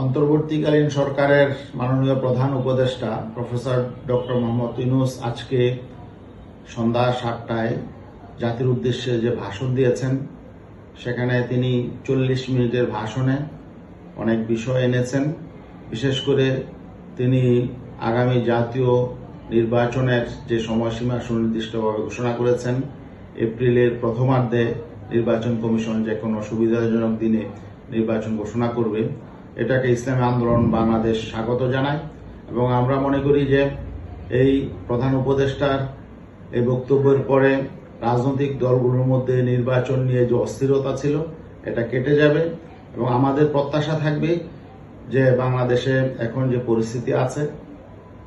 অন্তর্বর্তীকালীন সরকারের মাননীয় প্রধান উপদেষ্টা, প্রফেসর ডক্টর মোহাম্মদ ইউনুস আজকে সন্ধ্যা সাতটায় জাতির উদ্দেশ্যে যে ভাষণ দিয়েছেন, সেখানে তিনি চল্লিশ মিনিটের ভাষণে অনেক বিষয় এনেছেন। বিশেষ করে তিনি আগামী জাতীয় নির্বাচনের যে সময়সীমা সুনির্দিষ্টভাবে ঘোষণা করেছেন, এপ্রিলের প্রথমার্ধে নির্বাচন কমিশন যে কোনো সুবিধাজনক দিনে নির্বাচন ঘোষণা করবে। এটাকে ইসলামী আন্দোলন বাংলাদেশ স্বাগত জানায় এবং আমরা মনে করি যে এই প্রধান উপদেষ্টার এই বক্তব্যের পরে রাজনৈতিক দলগুলোর মধ্যে নির্বাচন নিয়ে যে অস্থিরতা ছিল, এটা কেটে যাবে এবং আমাদের প্রত্যাশা থাকবে যে বাংলাদেশে এখন যে পরিস্থিতি আছে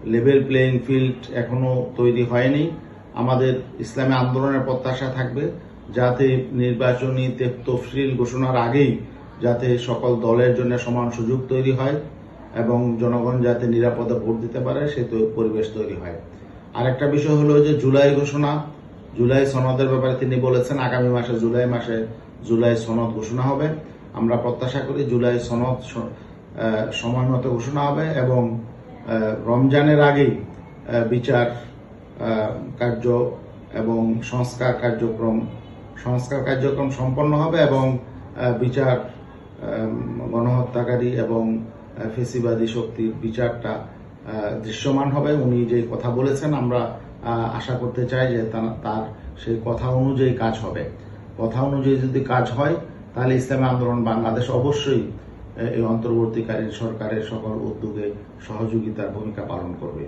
লেভেল প্লেইং ফিল্ড এখনও তৈরি হয়নি, আমাদের ইসলামী আন্দোলনের প্রত্যাশা থাকবে যাতে নির্বাচনী তফসিল ঘোষণার আগেই যাতে সকল দলের জন্য সমান সুযোগ তৈরি হয় এবং জনগণ যাতে নিরাপদে ভোট দিতে পারে, সে পরিবেশ তৈরি হয়। আরেকটা বিষয় হলো যে জুলাই ঘোষণা, জুলাই সনদের ব্যাপারে তিনি বলেছেন, আগামী মাসে জুলাই মাসে জুলাই সনদ ঘোষণা হবে। আমরা প্রত্যাশা করি জুলাই সনদ সময় মতো ঘোষণা হবে এবং রমজানের আগেই বিচার কার্য এবং সংস্কার কার্যক্রম সংস্কার কার্যক্রম সম্পন্ন হবে এবং বিচার গণহত্যাকারী এবং ফেসিবাদী শক্তির বিচারটা দৃশ্যমান হবে। উনি যে কথা বলেছেন, আমরা আশা করতে চাই যে তার সেই কথা অনুযায়ী কাজ হবে। কথা অনুযায়ী যদি কাজ হয়, তাহলে ইসলামী আন্দোলন বাংলাদেশ অবশ্যই এই অন্তর্বর্তীকালীন সরকারের সকল উদ্যোগে সহযোগিতার ভূমিকা পালন করবে।